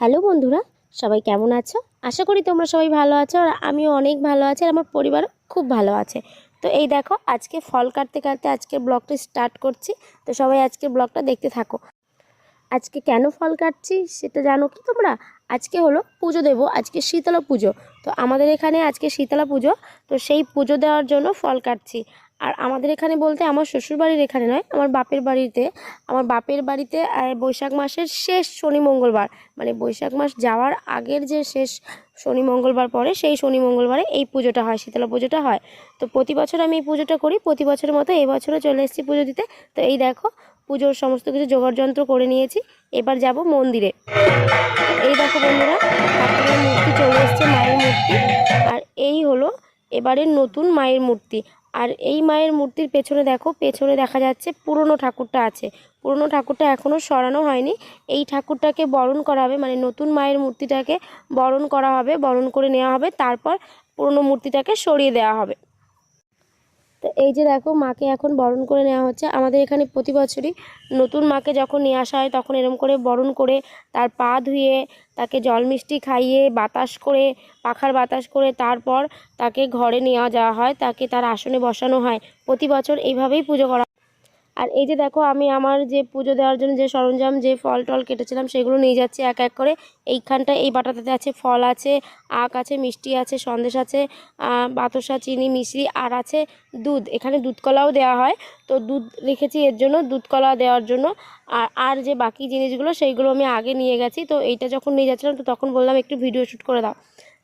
Hello বন্ধুরা, সবাই কেমন আছো? আশা করি তোমরা সবাই ভালো আছো আর আমিও অনেক ভালো আছি আর আমার পরিবারও খুব ভালো আছে। তো এই দেখো, আজকে ফল কাটতে কাটতে আজকে ব্লগটা স্টার্ট করছি। তো সবাই আজকে ব্লগটা দেখতে থাকো। আজকে কেন ফল কাটছি সেটা জানো কি তোমরা? আজকে হলো পুজো দেবো, আজকে শীতলা পুজো। তো আমাদের এখানে আজকে শীতলা পুজো, তো সেই পুজো দেওয়ার জন্য ফল কাটছি। আর আমাদের এখানে বলতে আমার শ্বশুরবাড়ির এখানে নয়, আমার বাপের বাড়িতে, আমার বাপের বাড়িতে বৈশাখ মাসের শেষ শনি মঙ্গলবার মানে বৈশাখ মাস যাওয়ার আগের যে শেষ শনি মঙ্গলবার পরে, সেই শনি মঙ্গলবারে এই পুজোটা হয়, শীতলা পুজোটা হয়। তো প্রতি বছর আমি এই পুজোটা করি, প্রতি বছরের মতো এই বছরও চলে এসেছি পুজো দিতে। তো এই দেখো, পুজোর সমস্ত কিছু জোগাড় যন্ত্র করে নিয়েছি, এবার যাব মন্দিরে। এই দেখো বন্ধুরা, ঠাকুরের মূর্তি চলে এসছে, মায়ের মূর্তি। আর এই হলো এবারের নতুন মায়ের মূর্তি। আর এই মায়ের মূর্তির পেছনে দেখো, পেছনে দেখা যাচ্ছে পুরনো ঠাকুরটা আছে। পুরনো ঠাকুরটা এখনও সরানো হয়নি। এই ঠাকুরটাকে বরণ করা হবে মানে নতুন মায়ের মূর্তিটাকে বরণ করা হবে, বরণ করে নেওয়া হবে। তারপর পুরনো মূর্তিটাকে সরিয়ে দেওয়া হবে। তো এই যে দেখো, মাকে এখন বরণ করে নেওয়া হচ্ছে। আমাদের এখানে প্রতি বছরই নতুন মাকে যখন নিয়ে আসা হয়, তখন এরম করে বরণ করে তার পা ধুয়ে, তাকে জল মিষ্টি খাইয়ে, বাতাস করে, পাখার বাতাস করে তারপর তাকে ঘরে নেওয়া যাওয়া হয়। তাকে তার আসনে বসানো হয়। প্রতি বছর এইভাবেই পুজো করা আর এই যে দেখো, আমি আমার যে পুজো দেওয়ার জন্য যে সরঞ্জাম, যে ফল টল কেটেছিলাম, সেগুলো নিয়ে যাচ্ছি এক এক করে। এইখানটা এই বাটাটাতে আছে ফল আছে, আখ আছে, মিষ্টি আছে, সন্দেশ আছে বাতাসা, চিনি মিশ্রি আর আছে দুধ। এখানে দুধ কলাও দেওয়া হয়। তো দুধ রেখেছি এর জন্য দুধ কলা দেওয়ার জন্য। আর আর যে বাকি জিনিসগুলো, সেইগুলো আমি আগে নিয়ে গেছি। তো এইটা যখন নিয়ে যাচ্ছিলাম, তো তখন বললাম, একটু ভিডিও শ্যুট করে দাও।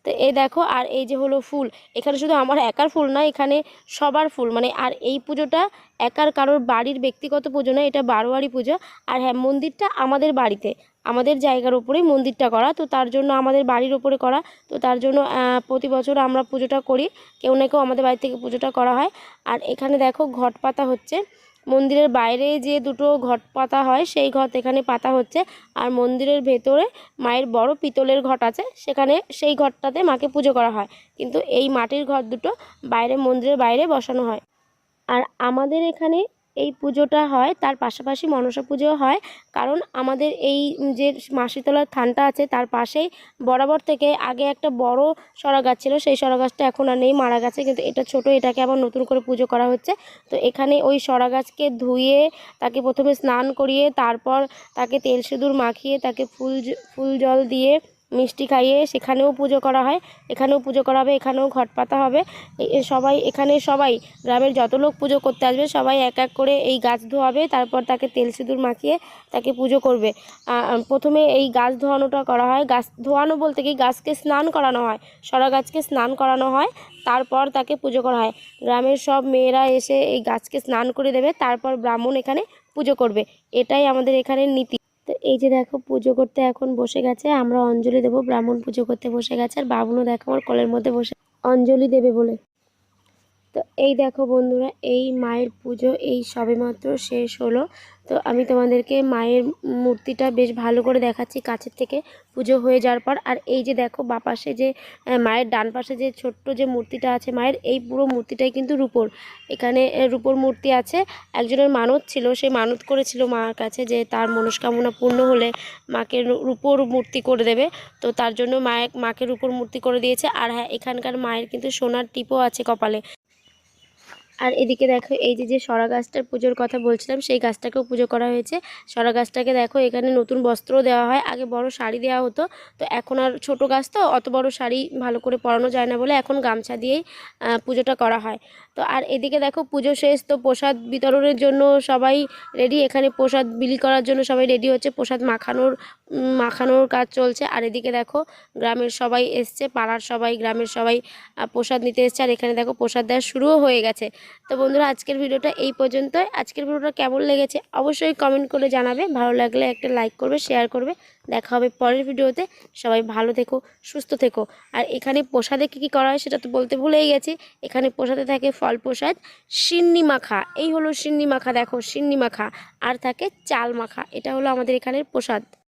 তো এই দেখো, আর এই যে হলো ফুল। এখানে শুধু আমার একার ফুল না এখানে সবার ফুল। মানে আর এই পুজোটা একার কারোর বাড়ির ব্যক্তিগত পুজো না এটা বারোয়ারি পুজো। আর হ্যাঁ মন্দিরটা আমাদের বাড়িতে। আমাদের জায়গার উপরেই মন্দিরটা করা। তো তার জন্য আমাদের বাড়ির ওপরে করা। তো তার জন্য প্রতি বছর আমরা পুজোটা করি। কেউ না কেউ আমাদের বাড়ি থেকে পুজোটা করা হয়। আর এখানে দেখো ঘট পাতা হচ্ছে। মন্দিরের বাইরে যে দুটো ঘট পাতা হয়, সেই ঘট এখানে পাতা হচ্ছে। আর মন্দিরের ভেতরে মায়ের বড় পিতলের ঘট আছে, সেখানে সেই ঘরটাতে মাকে পুজো করা হয়। কিন্তু এই মাটির ঘর দুটো বাইরে মন্দিরের বাইরে বসানো হয়। আর আমাদের এখানে এই পুজোটা হয়, তার পাশাপাশি মনসা পুজো হয়। কারণ আমাদের এই যে মাসিতলার থানটা আছে, তার পাশেই বরাবর থেকে আগে একটা বড় সরা গাছ ছিল, সেই সরা গাছটা এখন আর নেই, মারা গেছে। কিন্তু এটা ছোট, এটাকে আবার নতুন করে পুজো করা হচ্ছে। তো এখানে ওই সরা গাছকে ধুয়ে, তাকে প্রথমে স্নান করিয়ে, তারপর তাকে তেল সিঁদুর মাখিয়ে, তাকে ফুল ফুল জল দিয়ে মিষ্টি খাইয়ে সেখানেও পুজো করা হয়, এখানেও পুজো করা হবে, এখানেও ঘট পাতা হবে। সবাই, এখানে সবাই, গ্রামের যত লোক পুজো করতে আসবে, সবাই এক এক করে এই গাছ ধোয়াবে, তারপর তাকে তেল সিঁদুর মাখিয়ে তাকে পুজো করবে। প্রথমে এই গাছ ধোয়ানোটা করা হয়, গাছ ধোয়ানো বলতে কি, গাছকে স্নান করানো হয়, সরা গাছকে স্নান করানো হয়, তারপর তাকে পুজো করা হয়। গ্রামের সব মেয়েরা এসে এই গাছকে স্নান করে দেবে, তারপর ব্রাহ্মণ এখানে পুজো করবে। এটাই আমাদের এখানের নীতি। তো এই যে দেখো পুজো করতে এখন বসে গেছে, আমরা অঞ্জলি দেবো, ব্রাহ্মণ পুজো করতে বসে গেছে, আর বাবুনও দেখো আমার কলের মধ্যে বসে, অঞ্জলি দেবে বলে। তো এই দেখো বন্ধুরা, এই মায়ের পুজো এই সবেমাত্র শেষ হলো। তো আমি তোমাদেরকে মায়ের মূর্তিটা বেশ ভালো করে দেখাচ্ছি কাছের থেকে পুজো হয়ে যাওয়ার পর। আর এই যে দেখো বাপাশে যে মায়ের ডান পাশে যে ছোট্ট যে মূর্তিটা আছে মায়ের, এই পুরো মূর্তিটাই কিন্তু রূপোর। এখানে রূপোর মূর্তি আছে। একজনের মানত ছিল, সে মানত করেছিল মার কাছে যে তার মনস্কামনা পূর্ণ হলে মাকে রূপোর মূর্তি করে দেবে। তো তার জন্য মায়ের, মাকে রূপোর মূর্তি করে দিয়েছে। আর হ্যাঁ এখানকার মায়ের কিন্তু সোনার টিপও আছে কপালে। আর এদিকে দেখো, এই যে যে সরা গাছটার পুজোর কথা বলছিলাম, সেই গাছটাকেও পুজো করা হয়েছে। সরা গাছটাকে দেখো, এখানে নতুন বস্ত্র দেওয়া হয়। আগে বড় শাড়ি দেওয়া হতো, তো এখন আর ছোট গাছ তো, অত বড় শাড়ি ভালো করে পরানো যায় না বলে এখন গামছা দিয়েই পুজোটা করা হয়। তো আর এদিকে দেখো, পুজো শেষ, তো প্রসাদ বিতরণের জন্য সবাই রেডি। এখানে প্রসাদ বিলি করার জন্য সবাই রেডি হচ্ছে। প্রসাদ মাখানোর মাখানোর কাজ চলছে। আর এদিকে দেখো, গ্রামের সবাই এসছে, পাড়ার সবাই, গ্রামের সবাই প্রসাদ নিতে এসছে। আর এখানে দেখো, প্রসাদ দেওয়া শুরুও হয়ে গেছে। তো বন্ধুরা, আজকের ভিডিওটা এই পর্যন্তই। আজকের ভিডিওটা কেমন লেগেছে অবশ্যই কমেন্ট করে জানাবে। ভালো লাগলে একটা লাইক করবে শেয়ার করবে। দেখা হবে পরের ভিডিওতে। সবাই ভালো থেকো, সুস্থ থেকো। আর এখানে প্রসাদে কী কী করা হয় সেটা তো বলতে ভুলেই গেছি। এখানে প্রসাদে থাকে ফল প্রসাদ, সিন্নি মাখা। এই হলো সিন্নি মাখা, দেখো, সিন্নি মাখা। আর থাকে চাল মাখা। এটা হলো আমাদের এখানের প্রসাদ।